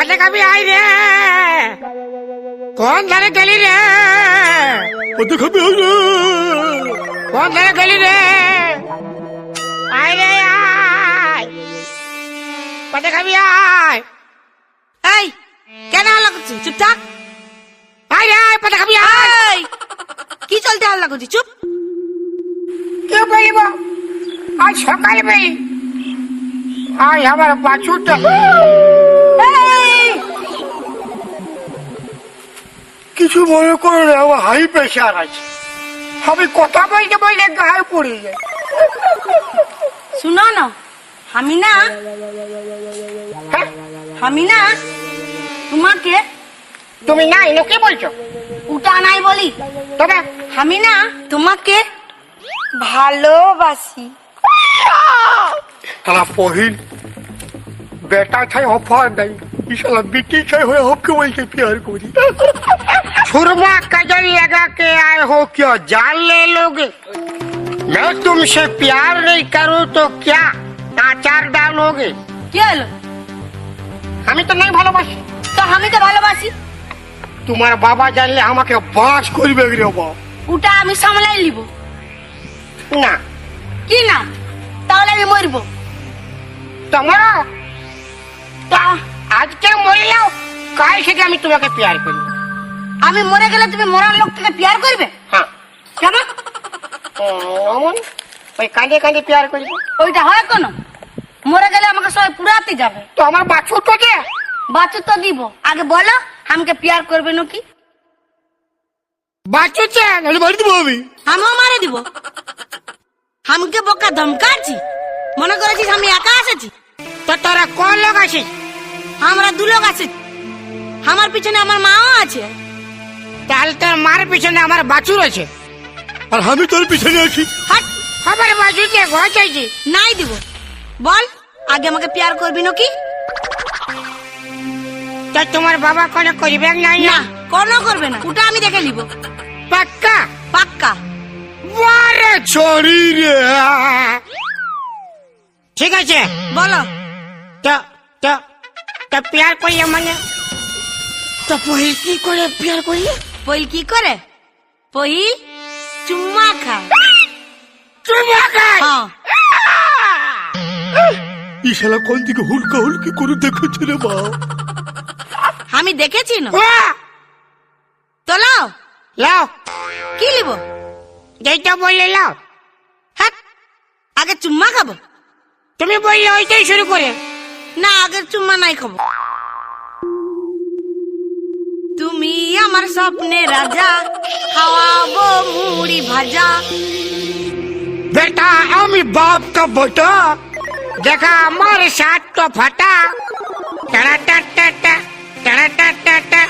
পাতে খাবি আয় রে। কোন ধারে গেলি রে? পাতে খাবি আয় রে। কোন ধারে গেলি রে? আয় রে আয়। পাতে খাবি আয়। এই কেন হাল্লা করছিস? চুপ থাক। আয় রে আয় পাতে খাবি আয়। এই কি চলতে হাল্লা করছিস? চুপ। কে বলিব? আজ সকাল বেই। আয় আমার বাছুরটা। কিছু মনে করো না আমার হাই প্রেশার আছে। আমি কথা বলতে বলতে গায়ে পড়ে যায়। শুনো না আমি না হ্যাঁ? আমি না তোমাকে তুমি না এনে কি বলছো? উঠা নাই বলি। তবে? আমি না তোমাকে ভালোবাসি। সালা পহিল বেটা ছাই অফার নাই ই শালা বিটি ছাই হয়ে হপকে বলছে প্যার করি। छुरमा कजल लगा के आए हो क्यों जान ले लोगे मैं तुमसे प्यार नहीं करूं तो क्या आचार डालोगे কি হলো আমি তো নাই ভালোবাসি তো আমি তো ভালোবাসি তোমার বাবা জানলে আমাকে বাঁশ করবে রে বাবা উটা আমি সামলাই নিব না কি না তাহলে আমি মরব তোমার আজকে মরিলাও কাল থেকে আমি তোমাকে প্যার করি আমি মরে গেলে তুমি মরার লোকটাকে প্যার করবে? হ্যাঁ। কেন? ওই কাঁদে কাঁদে প্যার করব? ওইটা হয় কেন? মরে গেলে আমাকে সবাই পুরাতে যাবে। তো আমার বাছুর তো যে। বাচ্চা তো দিব। আগে বলো আমাকে প্যার করবে নাকি? বাছুর যে আমি বাড়ি দেবো আমি। আমিও মারে দিব। আমাকে বোকা ধমকাচ্ছি? মনে করেছিস আমি একা এসেছি? তো তোরা কোন লোক আছিস? আমরা দু লোক আছি। আমার পিছনে আমার মাও আছে। তাহলে তোর মার পিছনে আমার বাছুর আছে। আর আমি তোর পিছনে আছি। হাট আমার বাছুর যে ঘর চাইছি। নাই দিব। বল আগে আমাকে প্যার করবি নাকি? তো তোমার বাবা কোনো করিবে নাই না? না কোনো করবে না। ওটা আমি দেখে নিব। পাক্কা? পাক্কা। বারে ছড়ি রে। ঠিক আছে। বলো। তো তো তো প্যার করিয়ে মানে? তো কি করে প্যার করিয়ে? পইল কি করে? পইল চুম্মা খায়। চুমা খায়? হ্যাঁ। ই শালা কোন দিকে হুলকা হুলকি করে দেখেছে রে বা আমি দেখেছি না। তো লাও। লাও। কি লিব? যেটা বললে লাও। হাট আগে চুম্মা খাব। তুমি বললে ওইটাই শুরু করে। না আগে চুম্মা নাই খাব। আমার স্বপ্নে রাজা খাওয়াবো মুড়ি ভাজা বেটা আমি বাপ কা বটো দেখা আমার সাত তো ফাটা টাটা টাটা টাটা টাটা টাটা